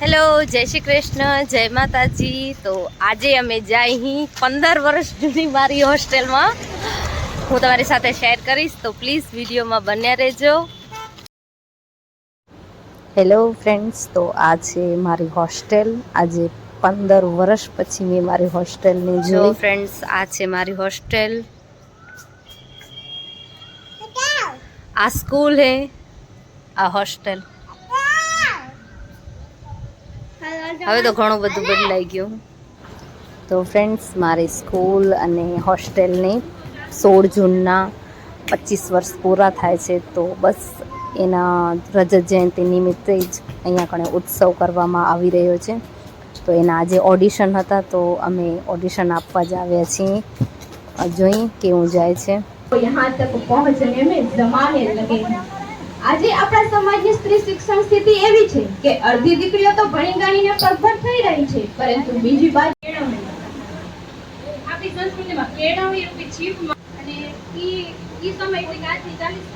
Hello જય શ્રી કૃષ્ણ જય માતાજી. તો આજે અમે જાય અહીં પંદર વર્ષ જૂની મારી હોસ્ટેલમાં. હું તમારી સાથે શેર કરીશ તો પ્લીઝ વિડીયોમાં બન્યા રહેજો. હેલો ફ્રેન્ડ્સ તો આ છે મારી હોસ્ટેલ આજે પંદર વર્ષ પછી મેં મારી હોસ્ટેલને જોઈ ફ્રેન્ડ્સ આ છે મારી હોસ્ટેલ. આ સ્કૂલ હે આ હોસ્ટેલ. હવે તો ઘણું બધું બદલાઈ ગયું તો ફ્રેન્ડ્સ મારી સ્કૂલ અને હોસ્ટેલને સોળ જૂનના પચીસ વર્ષ પૂરા થાય છે તો બસ એના રજત જયંતિ નિમિત્તે જ અહીંયા કણે ઉત્સવ કરવામાં આવી રહ્યો છે તો એના આજે ઓડિશન હતા તો અમે ઓડિશન આપવા જ આવ્યા છીએ જોઈ કેવું જાય છે तो यहाँ तक पहुँचने में जमाने लगे हैं આજે આપણા સમાજની સ્ત્રી શિક્ષણ સ્થિતિ એવી છે કે અડધી દીકરીઓ તો ભણી ગણીને પગભર થઈ રહી છે પરંતુ બીજી બાજુ કેળવણી આપણી સંસ્કૃતિમાં કેળવણી રૂપી જીવમાં અને ઈ ઈ સમય એટલે કે આજની ચાલીસ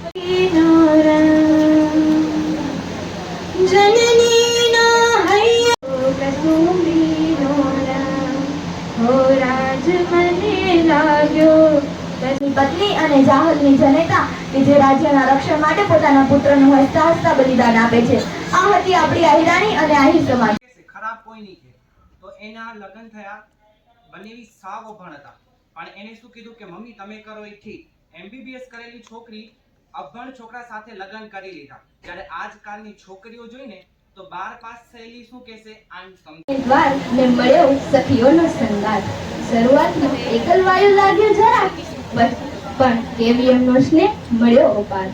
જનનીના પત્ની અને જાહલની જનેતા કે જે રાજ્યના રક્ષણ માટે પોતાના પુત્રનું હસતા હસતા બલિદાન આપે છે. આ હતી આપણી આહિરાણી અને આહિર સમાજ. ખરાબ કોઈ નહીં કે. તો એના લગ્ન થયા બંનેવી સાવ અભણ હતા. પણ એને શું કીધું કે મમ્મી તમે કરો એ ઠીક. એમબીબીએસ કરેલી છોકરી અભણ છોકરા સાથે લગ્ન કરી લીધા. જ્યારે આજકાલની છોકરીઓ જોઈને તો બાર પાસ થયેલી શું કહેશે આમ સમજ. દ્વાર ને મળ્યો સખીઓનો શરૂઆતમાં વાયુ લાગ્યો પણ કેવીએમનો સ્નેહ મળ્યો અપાર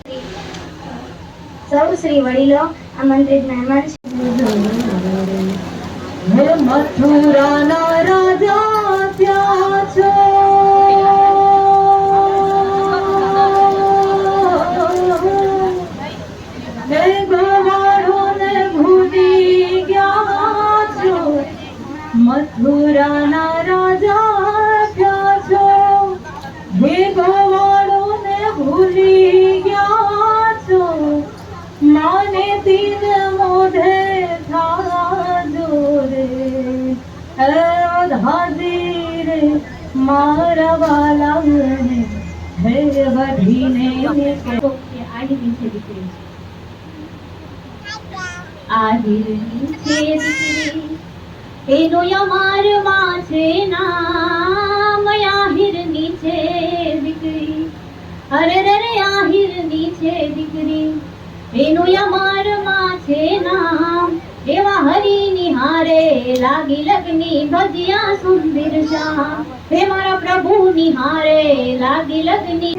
સૌ શ્રી વડીલો આમંત્રિત મહેમાન મથુરાના રાજા મારા વાલા હે વઢીને આડી છે દીકરી. નીચે દીકરી. એનો યમારમાં છે નામ આહિરની છે દીકરી. અરે રે આહિર છે દીકરી. એનો યમારમાં છે નામ એવા હરી નિહારે લાગી લગની ભજિયા સુંદર શ્યામ હે મારા પ્રભુ નિહારે લાગી લગની.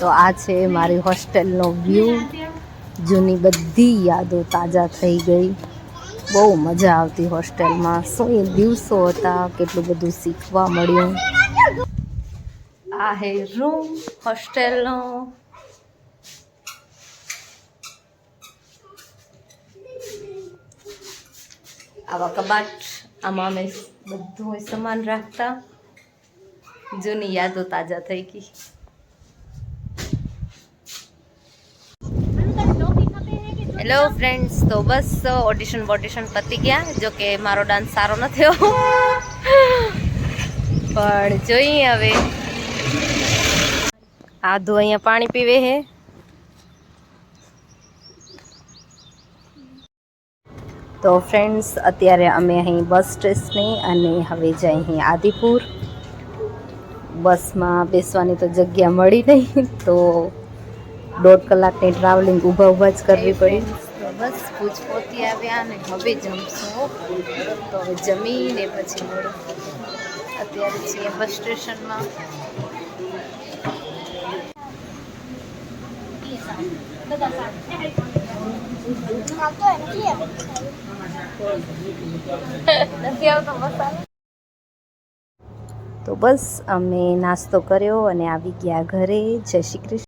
તો આ છે મારી હોસ્ટેલનો વ્યૂ. જૂની બધી યાદો તાજા થઈ ગઈ. બહુ મજા આવતી હોસ્ટેલમાં. શું એ દિવસો હતા, કેટલું બધું શીખવા મળ્યું. આ હે રૂમ હોસ્ટેલનો. આવા કબાટ આમાં અમે બધું સામાન રાખતા. જૂની યાદો તાજા થઈ ગઈ. હેલો ફ્રેન્ડ્સ તો બસ ઓડિશન બોડિશન પતી ગયા જો કે મારો ડાન્સ સારો ન થયો. પણ જોઈએ હવે. આધુ અહીંયા પાણી પીવે હે. તો ફ્રેન્ડ્સ અત્યારે અમે અહીં બસ સ્ટેશને અને હવે જઈ અહીં આદિપુર. બસમાં બેસવાની તો જગ્યા મળી નહીં, તો દોઢ કલાકની ટ્રાવેલિંગ ઊભા ઊભા જ કરવી પડી. બસ ભુજ પહોંચી આવ્યા અને હવે જમશું. તો હવે જમીને પછી મળું. અત્યારે છીએ બસ સ્ટેશનમાં. તો બસ અમે નાસ્તો કર્યો અને આવી ગયા ઘરે. જય શ્રી કૃષ્ણ.